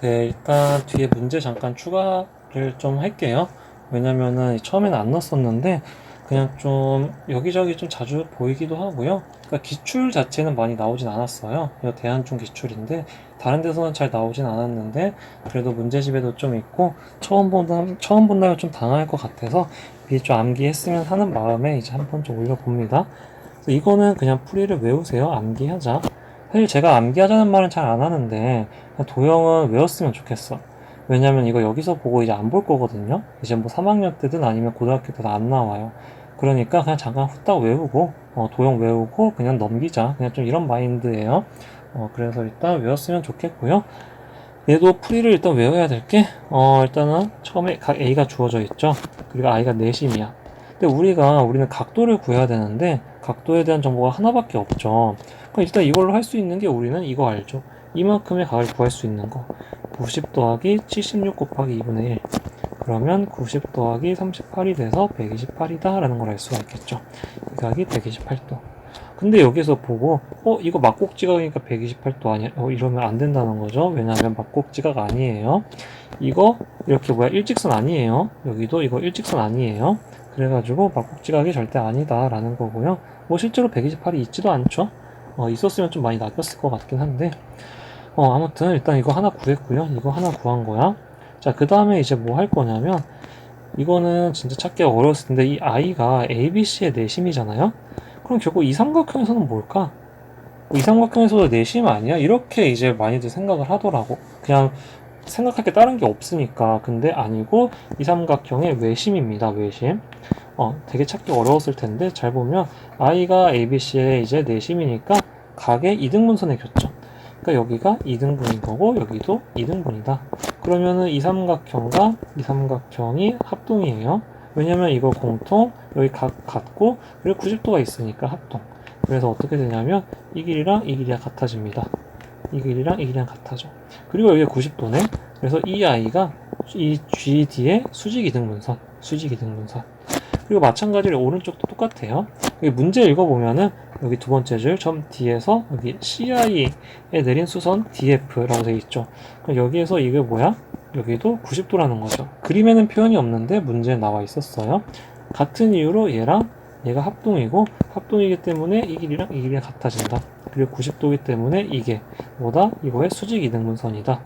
네, 일단 뒤에 문제 잠깐 추가를 좀 할게요. 왜냐면은 처음에는 안 넣었었는데 그냥 좀 여기저기 좀 자주 보이기도 하고요. 그러니까 기출 자체는 많이 나오진 않았어요. 대한중 기출인데 다른 데서는 잘 나오진 않았는데 그래도 문제집에도 좀 있고 처음 본다 처음 본다면 좀 당할 것 같아서 미리 좀 암기했으면 하는 마음에 이제 한번 좀 올려봅니다. 이거는 그냥 풀이를 외우세요. 암기하자. 사실 제가 암기하자는 말은 잘 안 하는데 도형은 외웠으면 좋겠어. 왜냐면 이거 여기서 보고 이제 안 볼 거거든요. 이제 뭐 3학년 때든 아니면 고등학교 때도 안 나와요. 그러니까 그냥 잠깐 후딱 외우고 어, 도형 외우고 그냥 넘기자. 그냥 좀 이런 마인드예요. 어, 그래서 일단 외웠으면 좋겠고요. 얘도 풀이를 일단 외워야 될 게, 어, 일단은 처음에 각 A가 주어져 있죠. 그리고 I가 내심이야. 근데 우리가, 우리는 각도를 구해야 되는데, 각도에 대한 정보가 하나밖에 없죠. 일단 이걸로 할 수 있는 게 우리는 이거 알죠. 이만큼의 각을 구할 수 있는 거. 90 더하기 76 곱하기 2분의 1. 그러면 90 더하기 38이 돼서 128이다 라는 걸 알 수가 있겠죠. 이 각이 128도. 근데 여기서 보고 어 이거 막곡지각이니까 128도 아니야 어, 이러면 안 된다는 거죠 왜냐하면 막곡지각 아니에요 이거 이렇게 뭐야 일직선 아니에요 여기도 이거 일직선 아니에요 그래가지고 막곡지각이 절대 아니다 라는 거고요 뭐 실제로 128이 있지도 않죠 어, 있었으면 좀 많이 낚였을 것 같긴 한데 어 아무튼 일단 이거 하나 구했고요 이거 하나 구한 거야 자 그 다음에 이제 뭐 할 거냐면 이거는 진짜 찾기 어려웠을 텐데 이 i가 abc의 내심이잖아요 그럼 결국 이 삼각형에서는 뭘까? 이 삼각형에서도 내심 아니야? 이렇게 이제 많이들 생각을 하더라고. 그냥 생각할 게 다른 게 없으니까. 근데 아니고 이 삼각형의 외심입니다. 외심. 어, 되게 찾기 어려웠을 텐데 잘 보면 i가 abc의 이제 내심이니까 각의 이등분선의 교점. 그러니까 여기가 이등분인 거고 여기도 이등분이다. 그러면은 이 삼각형과 이 삼각형이 합동이에요. 왜냐면 이거 공통 여기 각 같고 그리고 90도가 있으니까 합동 그래서 어떻게 되냐면 이 길이랑 이 길이가 같아집니다 이 길이랑 이 길이랑 같아져 그리고 여기가 90도네 그래서 이 아이가 이 GD의 수직 이등분선 수직 이등분선 그리고 마찬가지로 오른쪽도 똑같아요 여기 문제 읽어보면은 여기 두 번째 줄 점 D에서 여기 CI에 내린 수선 DF라고 되어 있죠 그럼 여기에서 이게 뭐야? 여기도 90도라는 거죠. 그림에는 표현이 없는데 문제에 나와 있었어요. 같은 이유로 얘랑 얘가 합동이고 합동이기 때문에 이 길이랑 이 길이가 같아진다. 그리고 90도이기 때문에 이게 뭐다? 이거의 수직 이등분선이다.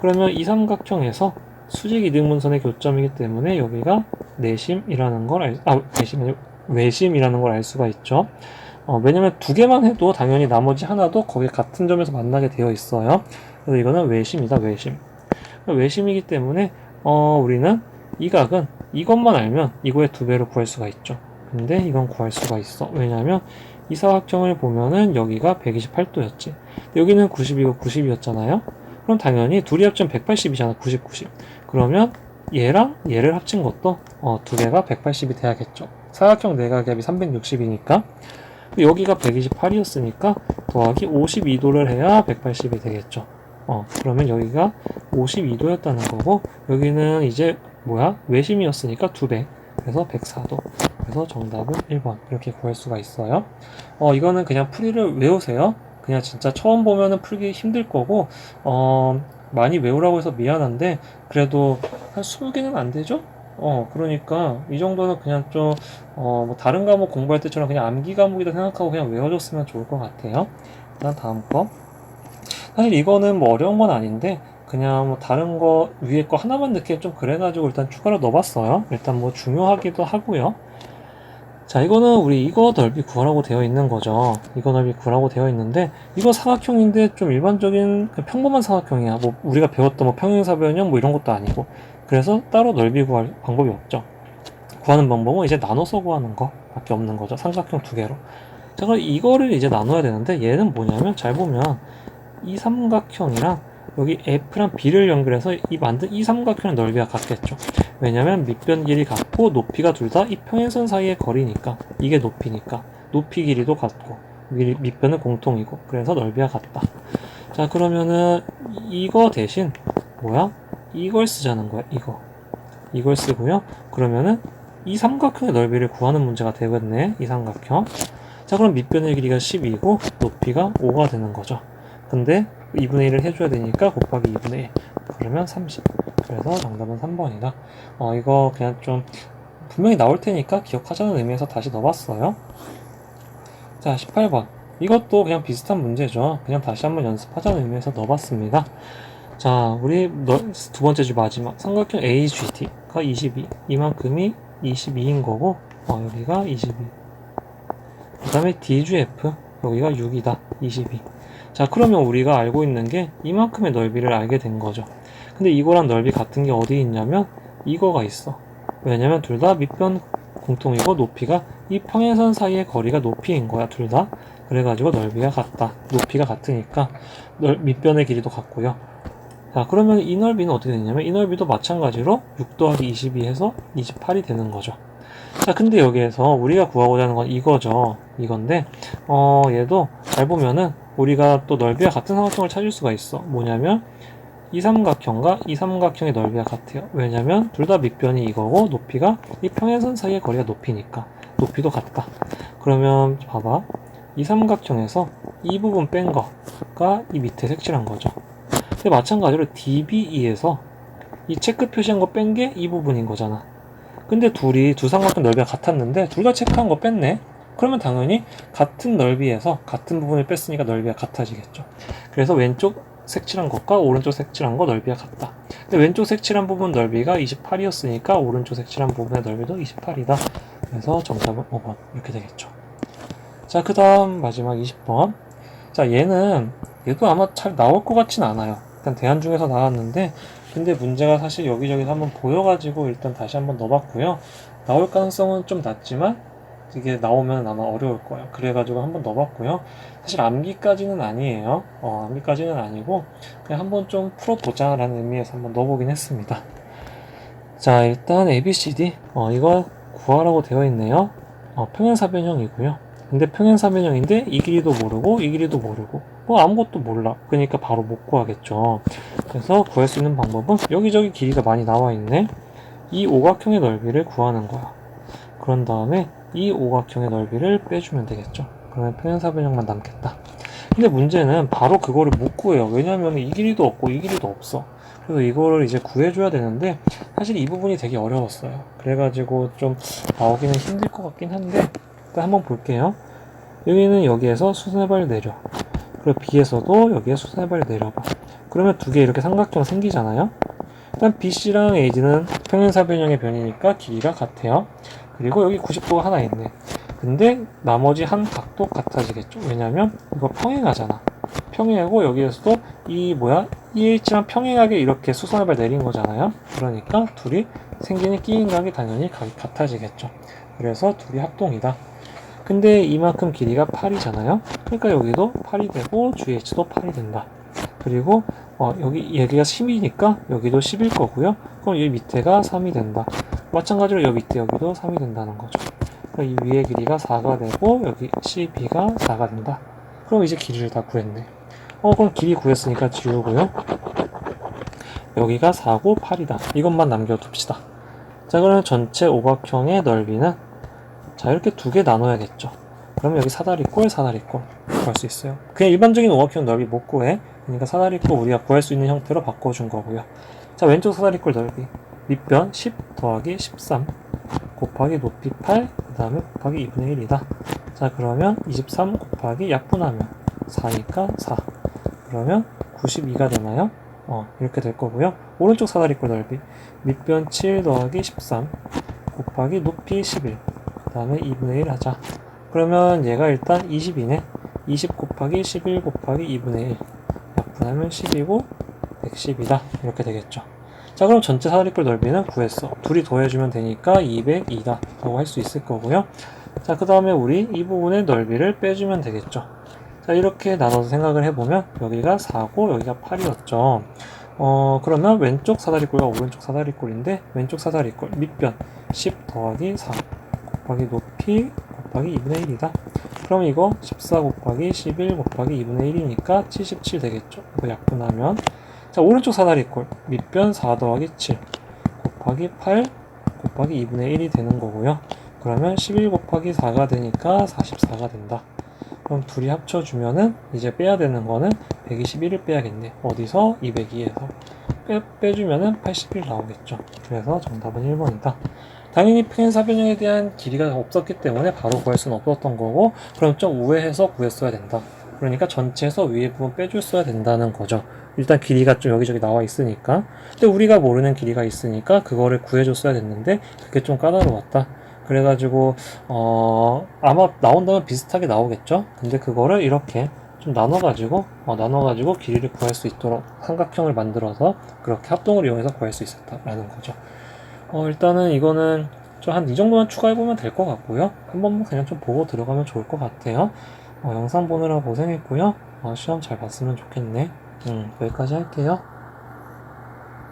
그러면 이 삼각형에서 수직 이등분선의 교점이기 때문에 여기가 내심이라는 걸 알, 아, 내심 아니고 외심이라는 걸 알 수가 있죠. 어, 왜냐면 두 개만 해도 당연히 나머지 하나도 거기 같은 점에서 만나게 되어 있어요. 그래서 이거는 외심이다, 외심. 외심이기 때문에 어, 우리는 이 각은 이것만 알면 이거의 두 배로 구할 수가 있죠. 근데 이건 구할 수가 있어. 왜냐하면 이 사각형을 보면은 여기가 128도였지. 여기는 90이고 90이었잖아요. 그럼 당연히 둘이 합치면 180이잖아. 90, 90. 그러면 얘랑 얘를 합친 것도 어, 두 개가 180이 돼야겠죠. 사각형 내각의 합이 360이니까 여기가 128이었으니까 더하기 52도를 해야 180이 되겠죠. 어, 그러면 여기가 52도였다는 거고, 여기는 이제 뭐야? 외심이었으니까 2배. 그래서 104도. 그래서 정답은 1번. 이렇게 구할 수가 있어요. 어, 이거는 그냥 풀이를 외우세요. 그냥 진짜 처음 보면은 풀기 힘들 거고, 어, 많이 외우라고 해서 미안한데, 그래도 한 20개는 안 되죠? 어, 그러니까 이 정도는 그냥 좀, 어, 뭐 다른 과목 공부할 때처럼 그냥 암기 과목이다 생각하고 그냥 외워줬으면 좋을 것 같아요. 일단 다음 거. 사실 이거는 뭐 어려운 건 아닌데 그냥 뭐 다른 거 위에 거 하나만 넣기 좀 그래가지고 일단 추가로 넣어봤어요. 일단 뭐 중요하기도 하고요. 자 이거는 우리 이거 넓이 구하라고 되어 있는 거죠. 이거 넓이 구하라고 되어 있는데 이거 사각형인데 좀 일반적인 그 평범한 사각형이야. 뭐 우리가 배웠던 뭐 평행사변형 뭐 이런 것도 아니고 그래서 따로 넓이 구할 방법이 없죠. 구하는 방법은 이제 나눠서 구하는 거 밖에 없는 거죠. 삼각형 두 개로. 자 그럼 이거를 이제 나눠야 되는데 얘는 뭐냐면 잘 보면 이 삼각형이랑 여기 F랑 B를 연결해서 이 만든 이 삼각형의 넓이가 같겠죠. 왜냐면 밑변 길이 같고 높이가 둘 다 이 평행선 사이의 거리니까 이게 높이니까 높이 길이도 같고 위- 밑변은 공통이고 그래서 넓이가 같다. 자 그러면은 이거 대신 뭐야? 이걸 쓰자는 거야. 이거 이걸 쓰고요. 그러면은 이 삼각형의 넓이를 구하는 문제가 되겠네. 이 삼각형. 자 그럼 밑변의 길이가 12고 높이가 5가 되는 거죠. 근데 2분의 1을 해줘야 되니까 곱하기 2분의 1 그러면 30 그래서 정답은 3번이다. 어 이거 그냥 좀 분명히 나올 테니까 기억하자는 의미에서 다시 넣어봤어요. 자 18번. 이것도 그냥 비슷한 문제죠. 그냥 다시 한번 연습하자는 의미에서 넣어봤습니다. 자 우리 너- 두 번째 주 마지막. 삼각형 AGT가 22 이만큼이 22인 거고 어 여기가 22그 다음에 DGF 여기가 6이다. 22 자 그러면 우리가 알고 있는 게 이만큼의 넓이를 알게 된 거죠. 근데 이거랑 넓이 같은 게 어디 있냐면 이거가 있어. 왜냐면 둘 다 밑변 공통이고 높이가 이 평행선 사이의 거리가 높이인 거야 둘 다. 그래가지고 넓이가 같다. 높이가 같으니까 넓, 밑변의 길이도 같고요. 자 그러면 이 넓이는 어떻게 되냐면 이 넓이도 마찬가지로 6 더하기 22 해서 28이 되는 거죠. 자 근데 여기에서 우리가 구하고자 하는 건 이거죠. 이건데 어 얘도 잘 보면은 우리가 또 넓이와 같은 삼각형을 찾을 수가 있어. 뭐냐면 이 삼각형과 이 삼각형의 넓이가 같아요. 왜냐면 둘 다 밑변이 이거고 높이가 이 평행선 사이의 거리가 높이니까. 높이도 같다. 그러면 봐봐. 이 삼각형에서 이 부분 뺀 거가 이 밑에 색칠한 거죠. 근데 마찬가지로 DBE에서 이 체크 표시한 거 뺀 게 이 부분인 거잖아. 근데 둘이 두 삼각형 넓이가 같았는데 둘 다 체크한 거 뺐네 그러면 당연히 같은 넓이에서 같은 부분을 뺐으니까 넓이가 같아지겠죠. 그래서 왼쪽 색칠한 것과 오른쪽 색칠한 거 넓이가 같다. 근데 왼쪽 색칠한 부분 넓이가 28이었으니까 오른쪽 색칠한 부분의 넓이도 28이다. 그래서 정답은 5번. 이렇게 되겠죠. 자 그 다음 마지막 20번. 자 얘는 얘도 아마 잘 나올 것 같진 않아요. 일단 대안 중에서 나왔는데 근데 문제가 사실 여기저기서 한번 보여가지고 일단 다시 한번 넣어봤고요. 나올 가능성은 좀 낮지만 이게 나오면 아마 어려울 거예요. 그래가지고 한 번 넣어봤고요. 사실 암기까지는 아니에요. 어, 암기까지는 아니고 그냥 한 번 좀 풀어보자 라는 의미에서 한번 넣어보긴 했습니다. 자 일단 ABCD 어, 이거 구하라고 되어 있네요. 어, 평행사변형이고요. 근데 평행사변형인데 이 길이도 모르고 이 길이도 모르고 뭐 아무것도 몰라. 그러니까 바로 못 구하겠죠. 그래서 구할 수 있는 방법은 여기저기 길이가 많이 나와 있네. 이 오각형의 넓이를 구하는 거야. 그런 다음에 이 오각형의 넓이를 빼주면 되겠죠. 그러면 평행사변형만 남겠다. 근데 문제는 바로 그거를 못 구해요. 왜냐면 이 길이도 없고 이 길이도 없어. 그래서 이거를 이제 구해줘야 되는데 사실 이 부분이 되게 어려웠어요. 그래가지고 좀 나오기는 힘들 것 같긴 한데 일단 한번 볼게요. 여기는 여기에서 수선해발 내려. 그리고 B에서도 여기에 수선해발 내려봐. 그러면 두 개 이렇게 삼각형 생기잖아요. 일단 BC랑 AD는 평행사변형의 변이니까 길이가 같아요 그리고 여기 90도가 하나 있네. 근데 나머지 한 각도 같아지겠죠? 왜냐면 이거 평행하잖아. 평행하고 여기에서도 이 뭐야? EH랑 평행하게 이렇게 수선해발 내린 거잖아요. 그러니까 둘이 생기는 끼인 각이 당연히 각이 같아지겠죠. 그래서 둘이 합동이다. 근데 이만큼 길이가 8이잖아요. 그러니까 여기도 8이 되고 GH도 8이 된다. 그리고 어, 여기 여기가 10이니까 여기도 10일 거고요. 그럼 이 밑에가 3이 된다 마찬가지로 여기 밑에 여기도 3이 된다는 거죠. 이 위의 길이가 4가 되고 여기 CB가 4가 된다. 그럼 이제 길이를 다 구했네. 어 그럼 길이 구했으니까 지우고요. 여기가 4고 8이다. 이것만 남겨둡시다. 자 그러면 전체 오각형의 넓이는 자 이렇게 두 개 나눠야겠죠. 그러면 여기 사다리꼴 사다리꼴 구할 수 있어요. 그냥 일반적인 오각형 넓이 못 구해. 그러니까 사다리꼴 우리가 구할 수 있는 형태로 바꿔준 거고요. 자 왼쪽 사다리꼴 넓이 밑변 10 더하기 13 곱하기 높이 8 그 다음에 곱하기 2분의 1이다. 자 그러면 23 곱하기 약분하면 4니까 4 그러면 92가 되나요? 어 이렇게 될 거고요. 오른쪽 사다리꼴 넓이. 밑변 7 더하기 13 곱하기 높이 11 그 다음에 2분의 1 하자. 그러면 얘가 일단 20이네. 20 곱하기 11 곱하기 2분의 1 약분하면 10이고 110이다. 이렇게 되겠죠 자 그럼 전체 사다리꼴 넓이는 구했어. 둘이 더해주면 되니까 202다 라고 할 수 있을 거고요. 자 그 다음에 우리 이 부분의 넓이를 빼주면 되겠죠. 자 이렇게 나눠서 생각을 해보면 여기가 4고 여기가 8이었죠. 어 그러면 왼쪽 사다리꼴과 오른쪽 사다리꼴인데 왼쪽 사다리꼴 밑변 10 더하기 4 곱하기 높이 곱하기 2분의 1이다. 그럼 이거 14 곱하기 11 곱하기 2분의 1이니까 77 되겠죠. 이거 약분하면 자 오른쪽 사다리꼴 밑변 4 더하기 7 곱하기 8 곱하기 2분의 1이 되는 거고요 그러면 11 곱하기 4가 되니까 44가 된다 그럼 둘이 합쳐주면은 이제 빼야 되는 거는 121을 빼야겠네. 어디서? 202에서. 빼, 빼주면은 81 나오겠죠. 그래서 정답은 1번이다. 당연히 펜사 변형에 대한 길이가 없었기 때문에 바로 구할 수는 없었던 거고 그럼 좀 우회해서 구했어야 된다. 그러니까 전체에서 위에 부분 빼줬어야 된다는 거죠. 일단 길이가 좀 여기저기 나와 있으니까. 근데 우리가 모르는 길이가 있으니까 그거를 구해줬어야 됐는데 그게 좀 까다로웠다. 그래가지고 어 아마 나온다면 비슷하게 나오겠죠. 근데 그거를 이렇게 좀 나눠가지고 어, 나눠가지고 길이를 구할 수 있도록 삼각형을 만들어서 그렇게 합동을 이용해서 구할 수 있었다라는 거죠. 어 일단은 이거는 좀한이 정도만 추가해 보면 될 것 같고요. 한 번만 그냥 좀 보고 들어가면 좋을 것 같아요. 어, 영상 보느라 고생했고요. 어, 시험 잘 봤으면 좋겠네. 음, 여기까지 할게요.